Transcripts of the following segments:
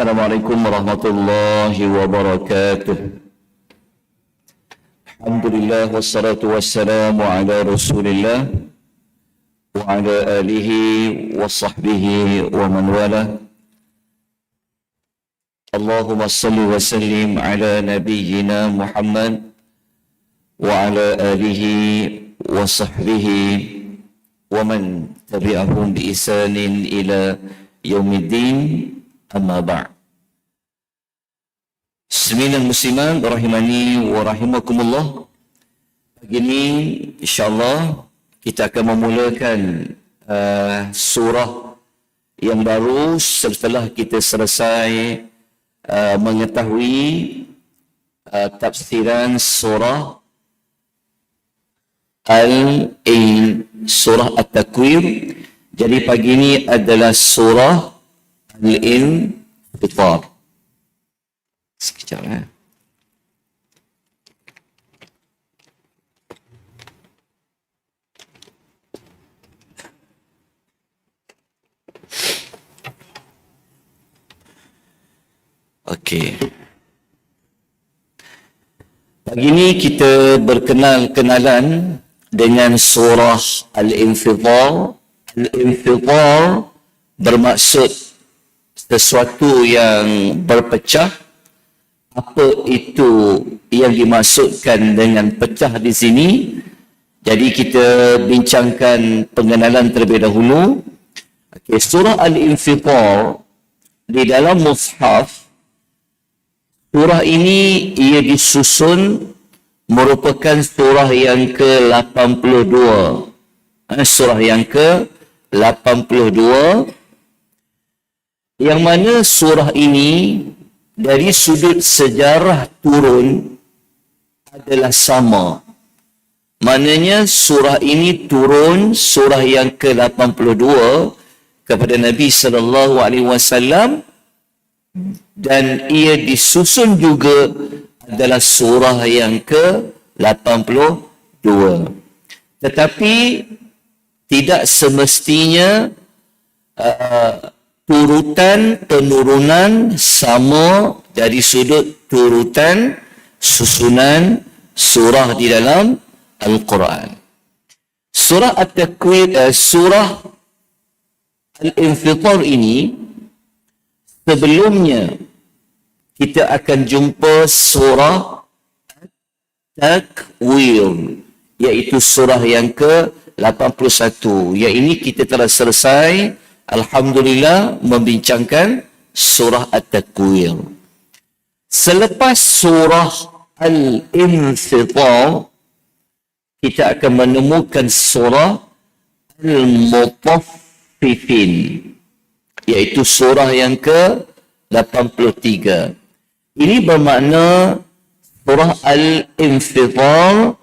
السلام عليكم ورحمة الله وبركاته. الحمد لله والصلاة والسلام على رسول الله وعلى آله وصحبه ومن والاه. اللهم صل وسلم على نبينا محمد وعلى آله وصحبه ومن تبعهم بإحسان إلى يوم الدين. amma ba' Sembilan musliman rahimani wa rahimakumullah. Pagi ini insyaAllah kita akan memulakan uh, surah yang baru setelah kita selesai uh, mengetahui uh, tafsiran surah al surah At-Takwir. Jadi pagi ini adalah surah Al-In Fitar sekejap eh. Okey. Pagi ini kita berkenal-kenalan dengan surah Al-Infitar. Al-Infitar bermaksud sesuatu yang berpecah. Apa itu yang dimaksudkan dengan pecah di sini? Jadi kita bincangkan pengenalan terlebih dahulu. Okay, surah Al-Infitar di dalam mushaf surah ini ia disusun merupakan surah yang ke-82. Eh, surah yang ke-82 yang mana surah ini dari sudut sejarah turun adalah sama. Maknanya surah ini turun surah yang ke-82 kepada Nabi sallallahu alaihi wasallam dan ia disusun juga adalah surah yang ke-82. Tetapi tidak semestinya uh, turutan penurunan sama dari sudut turutan susunan surah di dalam Al-Quran. Surah At-Takwir, uh, surah Al-Infitar ini sebelumnya kita akan jumpa surah Takwir iaitu surah yang ke-81. Yang ini kita telah selesai Alhamdulillah membincangkan surah At-Takwir. Selepas surah Al-Infitar, kita akan menemukan surah Al-Mutaffifin. Iaitu surah yang ke-83. Ini bermakna surah Al-Infitar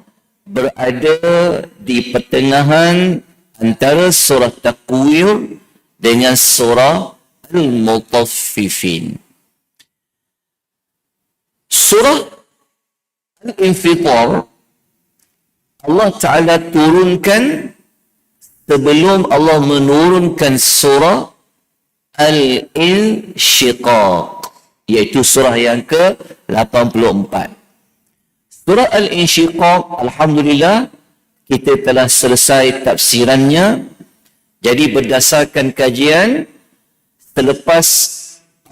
berada di pertengahan antara surah Takwir dengan surah Al-Mutaffifin. Surah Al-Infitar Allah Ta'ala turunkan sebelum Allah menurunkan surah Al-Inshiqaq iaitu surah yang ke-84. Surah Al-Inshiqaq Alhamdulillah kita telah selesai tafsirannya jadi berdasarkan kajian selepas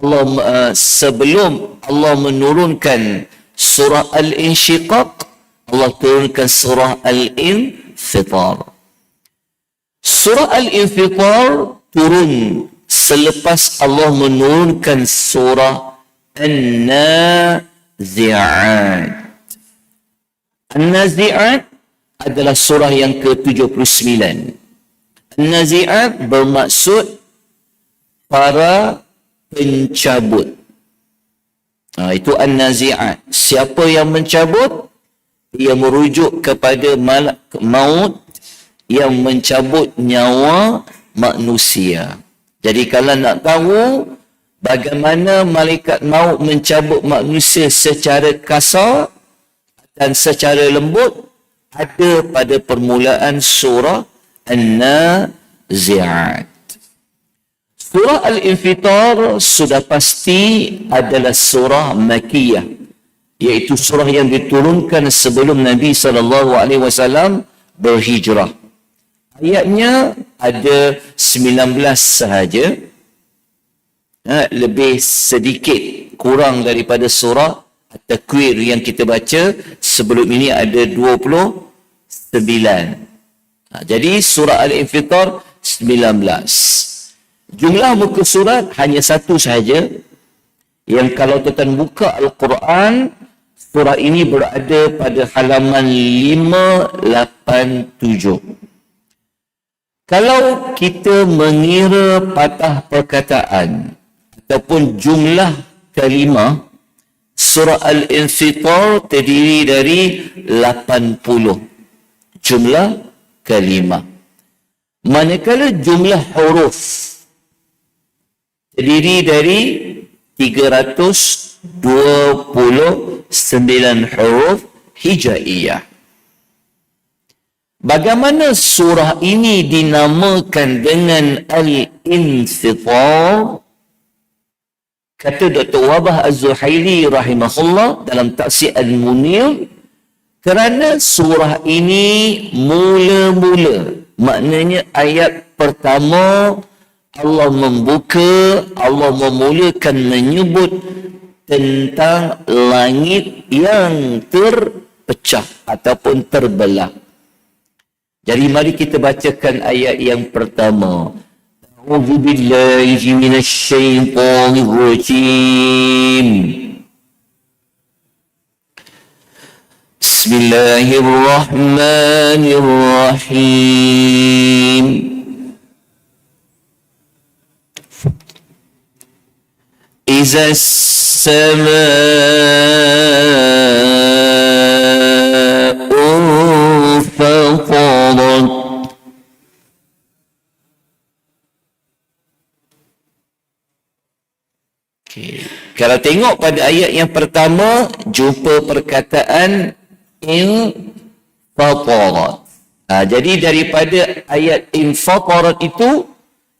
Allah uh, sebelum Allah menurunkan surah Al-Insyiqaq Allah turunkan surah Al-Infitar. Surah Al-Infitar turun selepas Allah menurunkan surah An-Nazi'at. An-Nazi'at adalah surah yang ke-79. Nazi'at bermaksud para pencabut. Ha, itu An-Nazi'at. Siapa yang mencabut, ia merujuk kepada malak maut yang mencabut nyawa manusia. Jadi kalau nak tahu bagaimana malaikat maut mencabut manusia secara kasar dan secara lembut, ada pada permulaan surah An-Nazi'at. Surah Al-Infitar sudah pasti adalah surah Makiyah iaitu surah yang diturunkan sebelum Nabi wasallam berhijrah. Ayatnya ada 19 sahaja. Ha, lebih sedikit kurang daripada surah At-Takwir yang kita baca sebelum ini ada 29. Ha, jadi surah Al-Infitar 19. Jumlah muka surat hanya satu sahaja. Yang kalau tuan buka Al-Quran, surah ini berada pada halaman 587. Kalau kita mengira patah perkataan ataupun jumlah kalimah, surah Al-Infitar terdiri dari 80 jumlah kalimah. Manakala jumlah huruf terdiri dari 329 huruf hijaiyah. Bagaimana surah ini dinamakan dengan Al-Infitar? Kata Dr. Wabah Az-Zuhaili rahimahullah dalam taksir Al-Munir kerana surah ini mula-mula maknanya ayat pertama Allah membuka, Allah memulakan menyebut tentang langit yang terpecah ataupun terbelah. Jadi mari kita bacakan ayat yang pertama. A'udzu billahi minasy syaithanir rajim. Bismillahirrahmanirrahim. إذا السماء انفطرت Okay. Kalau tengok pada ayat yang pertama, jumpa perkataan in fatarat. Ha, jadi daripada ayat in fatarat itu,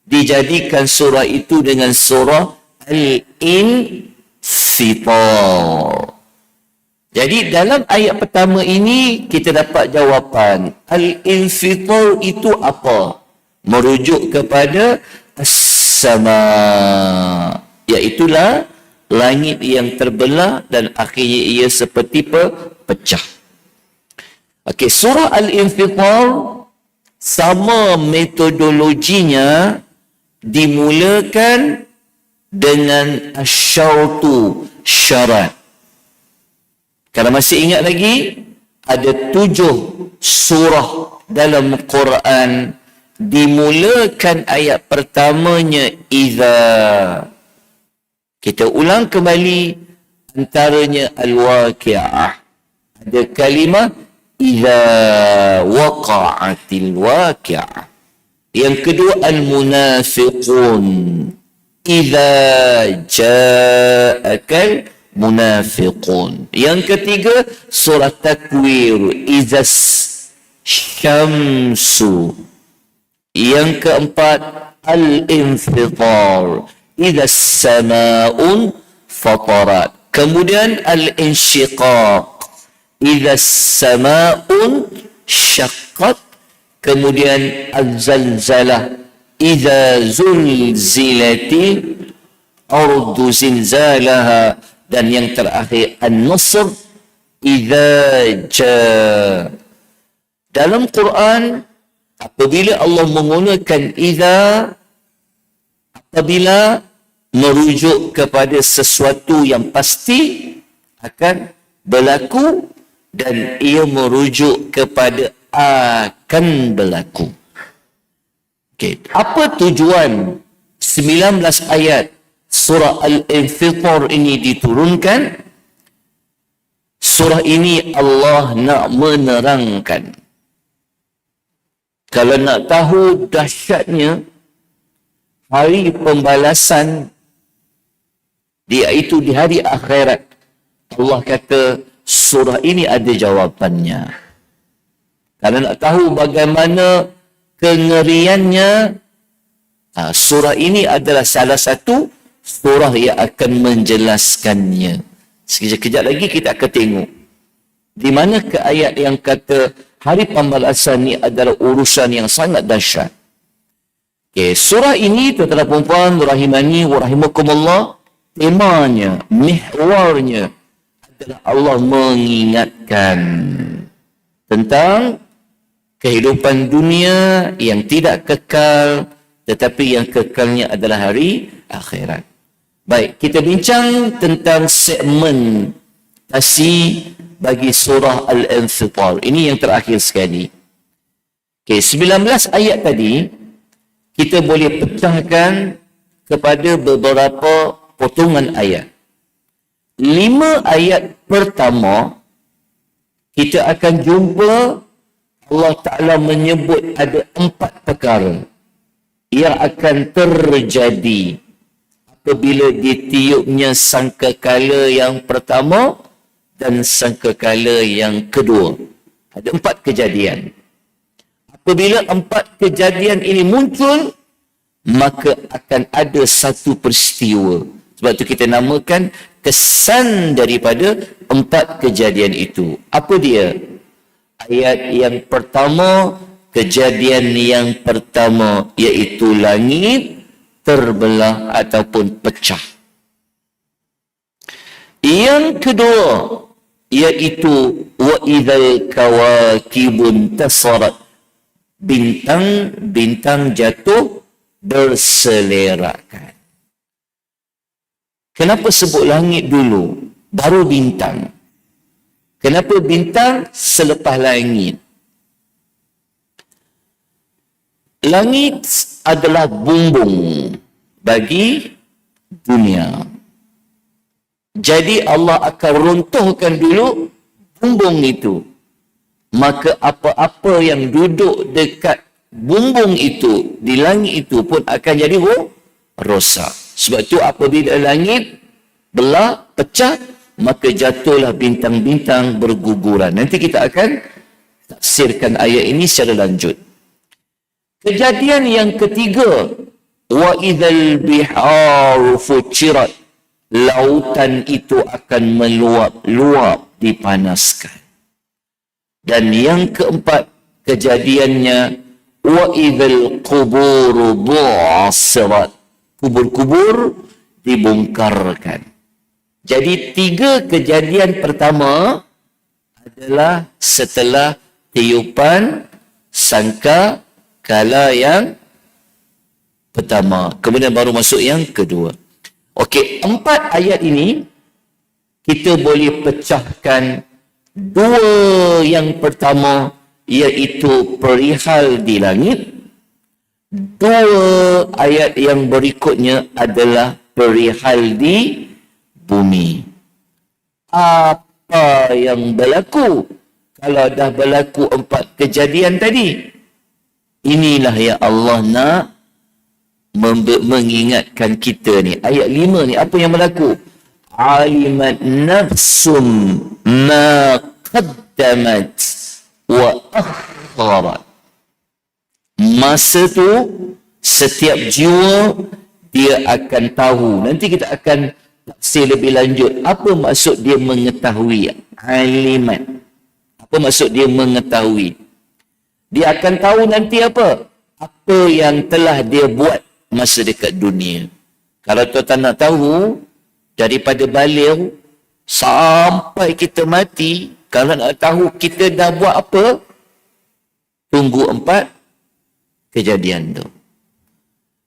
dijadikan surah itu dengan surah al-infitar. Jadi dalam ayat pertama ini kita dapat jawapan al-infitar itu apa? Merujuk kepada as-sama. Iaitulah langit yang terbelah dan akhirnya ia seperti pecah. Okey, surah al-infitar sama metodologinya dimulakan dengan syautu syarat. Kalau masih ingat lagi, ada tujuh surah dalam Quran dimulakan ayat pertamanya Iza. Kita ulang kembali antaranya Al-Waqi'ah. Ada kalimah Iza waqa'atil waqi'ah. Yang kedua Al-Munafiqun. Iza ja'akal munafiqun. Yang ketiga, surah takwir. Iza syamsu. Yang keempat, al-infitar. Iza sama'un fatarat. Kemudian al-insyiqaq. Iza sama'un syaqqat. Kemudian al-zalzalah. Iza zulzilati ardu zilzalaha dan yang terakhir an-nasr Iza ja dalam Quran apabila Allah menggunakan iza apabila merujuk kepada sesuatu yang pasti akan berlaku dan ia merujuk kepada akan berlaku. Okay. Apa tujuan 19 ayat surah Al-Infitar ini diturunkan? Surah ini Allah nak menerangkan. Kalau nak tahu dahsyatnya hari pembalasan dia itu di hari akhirat. Allah kata surah ini ada jawapannya. Kalau nak tahu bagaimana kengeriannya Ha, surah ini adalah salah satu surah yang akan menjelaskannya. Sekejap-kejap lagi kita akan tengok. Di mana ke ayat yang kata hari pembalasan ni adalah urusan yang sangat dahsyat. Okay, surah ini tuan-tuan perempuan rahimani wa rahimakumullah temanya, mihwarnya adalah Allah mengingatkan tentang kehidupan dunia yang tidak kekal tetapi yang kekalnya adalah hari akhirat. Baik, kita bincang tentang segmen tasi bagi surah Al-Infitar. Ini yang terakhir sekali. Okey, 19 ayat tadi kita boleh pecahkan kepada beberapa potongan ayat. Lima ayat pertama kita akan jumpa Allah Ta'ala menyebut ada empat perkara yang akan terjadi apabila ditiupnya sangkakala yang pertama dan sangkakala yang kedua. Ada empat kejadian. Apabila empat kejadian ini muncul, maka akan ada satu peristiwa. Sebab itu kita namakan kesan daripada empat kejadian itu. Apa dia? Ayat yang pertama, kejadian yang pertama iaitu langit terbelah ataupun pecah. Yang kedua iaitu wa idzal kawakibun tasarat bintang-bintang jatuh berselerakan. Kenapa sebut langit dulu baru bintang? Kenapa bintang selepas langit? Langit adalah bumbung bagi dunia. Jadi Allah akan runtuhkan dulu bumbung itu. Maka apa-apa yang duduk dekat bumbung itu, di langit itu pun akan jadi rosak. Sebab itu apabila langit belah, pecah, maka jatuhlah bintang-bintang berguguran. Nanti kita akan tafsirkan ayat ini secara lanjut. Kejadian yang ketiga, wa idzal bihar fujirat. Lautan itu akan meluap-luap dipanaskan. Dan yang keempat, kejadiannya wa idzal qubur bu'asirat. Kubur-kubur dibongkarkan. Jadi tiga kejadian pertama adalah setelah tiupan sangka kala yang pertama. Kemudian baru masuk yang kedua. Okey, empat ayat ini kita boleh pecahkan dua yang pertama iaitu perihal di langit. Dua ayat yang berikutnya adalah perihal di bumi. Apa yang berlaku kalau dah berlaku empat kejadian tadi? Inilah yang Allah nak mengingatkan kita ni. Ayat lima ni, apa yang berlaku? Alimat nafsum ma qaddamat wa akharat. Masa tu, setiap jiwa, dia akan tahu. Nanti kita akan tafsir lebih lanjut. Apa maksud dia mengetahui? Alimat. Apa maksud dia mengetahui? dia akan tahu nanti apa? Apa yang telah dia buat masa dekat dunia. Kalau tuan nak tahu, daripada balik sampai kita mati, kalau nak tahu kita dah buat apa, tunggu empat kejadian tu.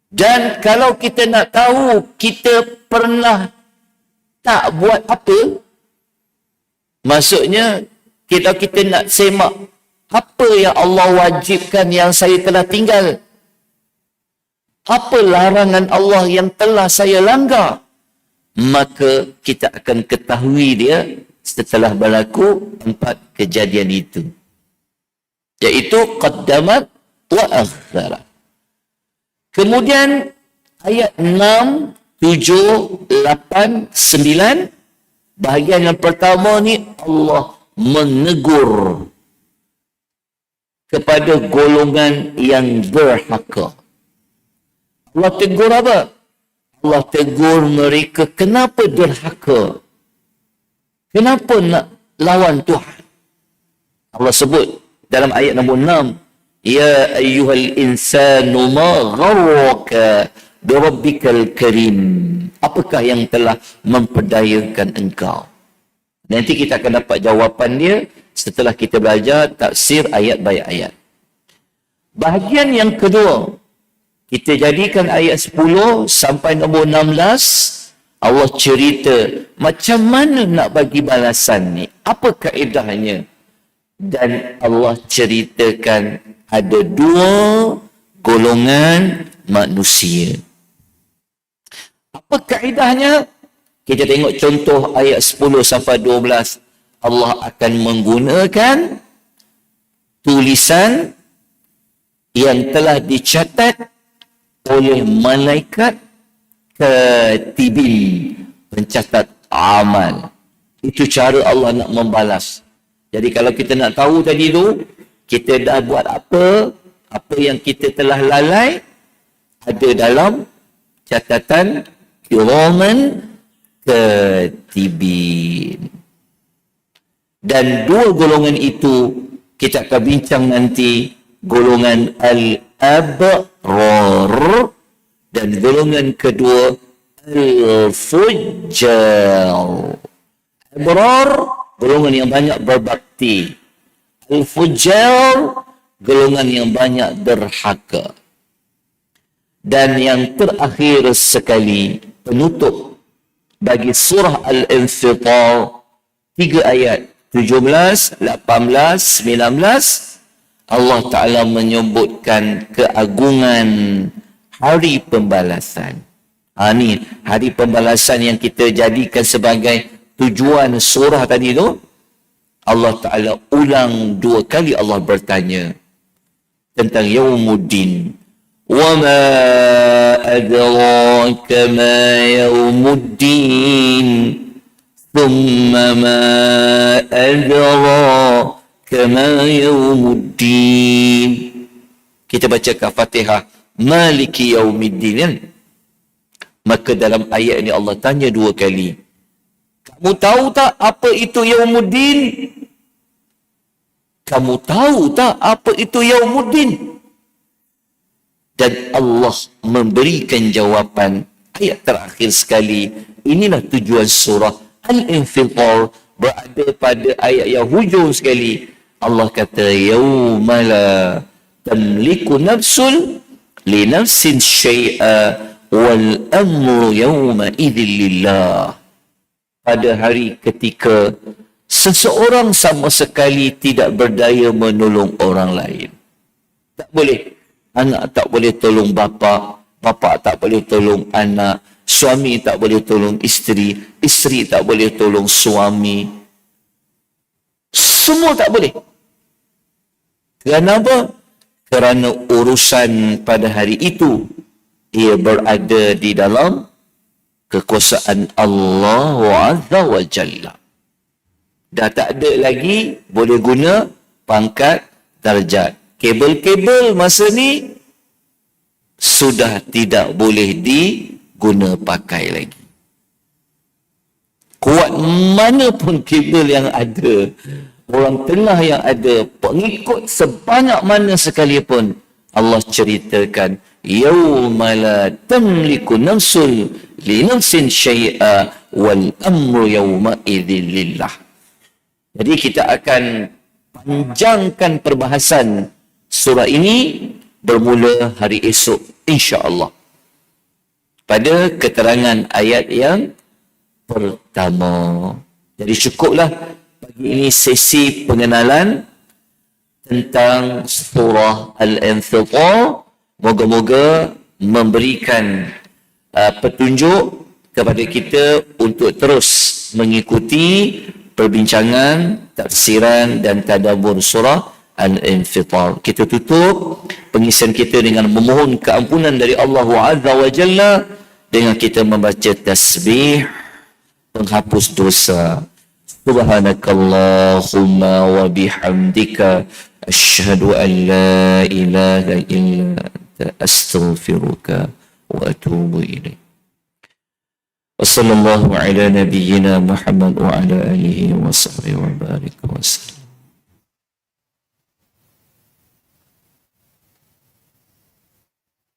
Dan kalau kita nak tahu kita pernah tak buat apa, maksudnya kita kita nak semak apa yang Allah wajibkan yang saya telah tinggal? Apa larangan Allah yang telah saya langgar? Maka kita akan ketahui dia setelah berlaku empat kejadian itu. Iaitu qaddamat akhirat. Kemudian ayat 6, 7, 8, 9 bahagian yang pertama ni Allah menegur kepada golongan yang berhaka. Allah tegur apa? Allah tegur mereka kenapa derhaka? Kenapa nak lawan Tuhan? Allah sebut dalam ayat nombor 6 Ya ayyuhal insanu ma gharraka birabbikal karim Apakah yang telah memperdayakan engkau? Nanti kita akan dapat jawapan dia setelah kita belajar tafsir ayat by ayat. Bahagian yang kedua, kita jadikan ayat 10 sampai nombor 16, Allah cerita macam mana nak bagi balasan ni, apa kaedahnya. Dan Allah ceritakan ada dua golongan manusia. Apa kaedahnya? Kita tengok contoh ayat 10 sampai 12. Allah akan menggunakan tulisan yang telah dicatat oleh malaikat ketibin pencatat amal. Itu cara Allah nak membalas. Jadi kalau kita nak tahu tadi tu, kita dah buat apa, apa yang kita telah lalai, ada dalam catatan kiraman ketibin. Dan dua golongan itu kita akan bincang nanti golongan al-abrar dan golongan kedua al-fujjar. Abrar golongan yang banyak berbakti. Al-fujjar golongan yang banyak derhaka. Dan yang terakhir sekali penutup bagi surah Al-Infitar tiga ayat 17, 18, 19 Allah Ta'ala menyebutkan keagungan hari pembalasan. Ha, ni hari pembalasan yang kita jadikan sebagai tujuan surah tadi tu. Allah Ta'ala ulang dua kali Allah bertanya tentang Yawmuddin. وما أدراك ما يوم الدين ثم ما أدراك ما يوم الدين kita baca Fatihah Maliki Yaumiddin kan? Maka dalam ayat ini Allah tanya dua kali. Kamu tahu tak apa itu Yaumuddin? Kamu tahu tak apa itu Yaumuddin? dan Allah memberikan jawapan ayat terakhir sekali. Inilah tujuan surah Al-Infitar berada pada ayat yang hujung sekali. Allah kata yaumala tamliku nafsul li nafsin syai'a wal amru yawma idzin lillah pada hari ketika seseorang sama sekali tidak berdaya menolong orang lain tak boleh Anak tak boleh tolong bapa, bapa tak boleh tolong anak, suami tak boleh tolong isteri, isteri tak boleh tolong suami. Semua tak boleh. Kerana apa? Kerana urusan pada hari itu ia berada di dalam kekuasaan Allah Azza wa Jalla. Dah tak ada lagi boleh guna pangkat darjat kabel-kabel masa ni sudah tidak boleh diguna pakai lagi. Kuat mana pun kabel yang ada, orang tengah yang ada, pengikut sebanyak mana sekalipun, Allah ceritakan, tamliku nafsul li nafsin syai'a wal amru yawma idhillillah. Jadi kita akan panjangkan perbahasan surah ini bermula hari esok insya-Allah. Pada keterangan ayat yang pertama. Jadi cukuplah bagi ini sesi pengenalan tentang surah Al-Infitar. Moga-moga memberikan uh, petunjuk kepada kita untuk terus mengikuti perbincangan, tafsiran dan tadabur surah Al-Infitar. Kita tutup pengisian kita dengan memohon keampunan dari Allah Azza wa Jalla dengan kita membaca tasbih penghapus dosa. Subhanakallahumma wa bihamdika ashhadu an la ilaha illa anta astaghfiruka wa atubu ilaik. وصلى الله على نبينا محمد وعلى آله وصحبه وبارك وسلم.